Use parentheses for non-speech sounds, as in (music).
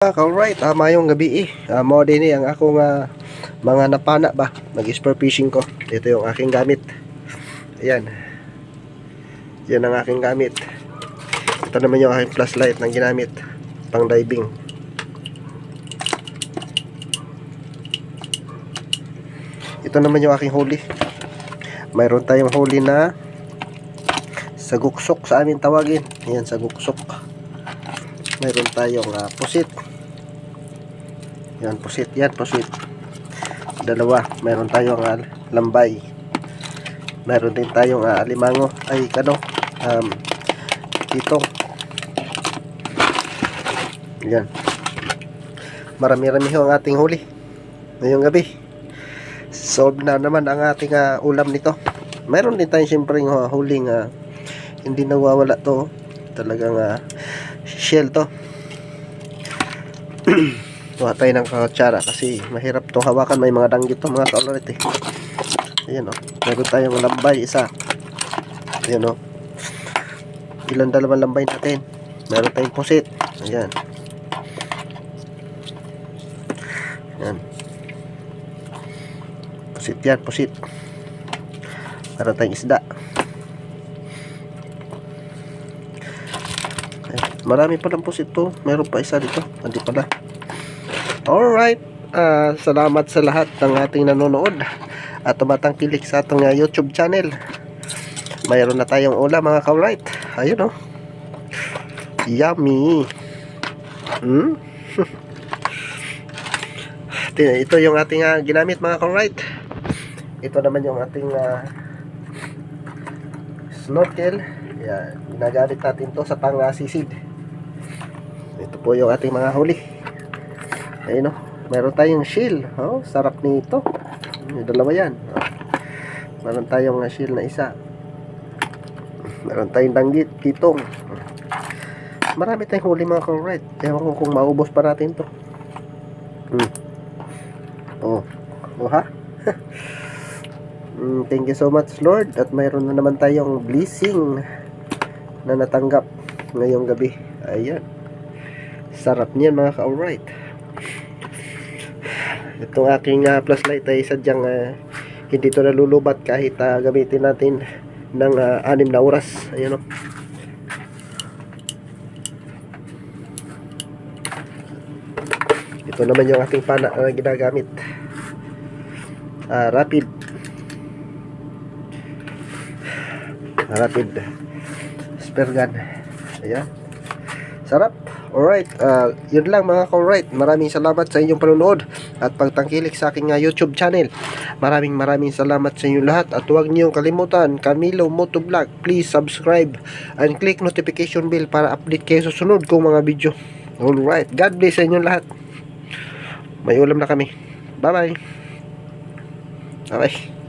Alright, ah, mayong gabi eh. Ah, mo din eh, ang akong ah, mga napana ba, nag-spear fishing ko. Ito yung aking gamit. Ayan. Yan ang aking gamit. Ito naman yung aking flashlight na ginamit pang diving. Ito naman yung aking huli. Mayroon tayong huli na saguksok sa amin tawagin. Ayan, saguksok. Mayroon tayong ah, pusit. Yan, pusit yan, pusit. Dalawa. Mayroon tayong ah, lambay. Mayroon din tayong ah, alimango. Ay, kano? Um, itong. Yan. Marami-rami ang ating huli. Ngayong gabi. Solve na naman ang ating ah, ulam nito. Mayroon din tayong siyempre ah, huling ah, hindi nawawala to. Talagang ah, shell to. (clears throat) Kuha tayo ng katsara kasi mahirap to hawakan. May mga danggit to mga kaulit eh. Ayan o. Meron tayong lambay isa. Ayan o. Ilan dalawang lambay natin. Meron tayong pusit. Ayan. Ayan. Pusit yan, pusit. Meron tayong isda. Marami pa lang pusit to. Meron pa isa dito. Hindi pala. Alright. ah salamat sa lahat ng ating nanonood at tumatangkilik sa atong ah, YouTube channel. Mayroon na tayong ulam mga ka-right. Ayun oh. Yummy. Hmm? (laughs) Ito- Ito yung ating ah, ginamit mga ka-right. Ito naman yung ating ah, snorkel. Yan. Ginagamit natin to sa pang-sisid. Ito po yung ating mga huli. Ayun o. Meron tayong shield. Oh, sarap nito. Yung dalawa yan. Oh. Meron tayong shield na isa. Meron tayong danggit, kitong. Marami tayong huli mga ka-right. Ewan ko kung maubos pa natin to. Hmm. Oh. Oh ha? (laughs) Mm, thank you so much Lord at mayroon na naman tayong blessing na natanggap ngayong gabi. Ayan. Sarap niyan mga ka-alright. Itong aking uh, flashlight ay sadyang ah, hindi to nalulubat kahit ah, gamitin natin ng ah, anim na oras. Ayan o. Ito naman yung ating pana na ginagamit. Ah, rapid. Rapid. Spare gun. Ayan. Sarap. Alright, uh, yun lang mga ka-alright. Maraming salamat sa inyong panonood at pagtangkilik sa aking uh, YouTube channel. Maraming maraming salamat sa inyong lahat at huwag niyong kalimutan, Camilo Motovlog. Please subscribe and click notification bell para update kayo sa sunod kong mga video. Alright, God bless sa inyong lahat. May ulam na kami. Bye-bye. Bye-bye.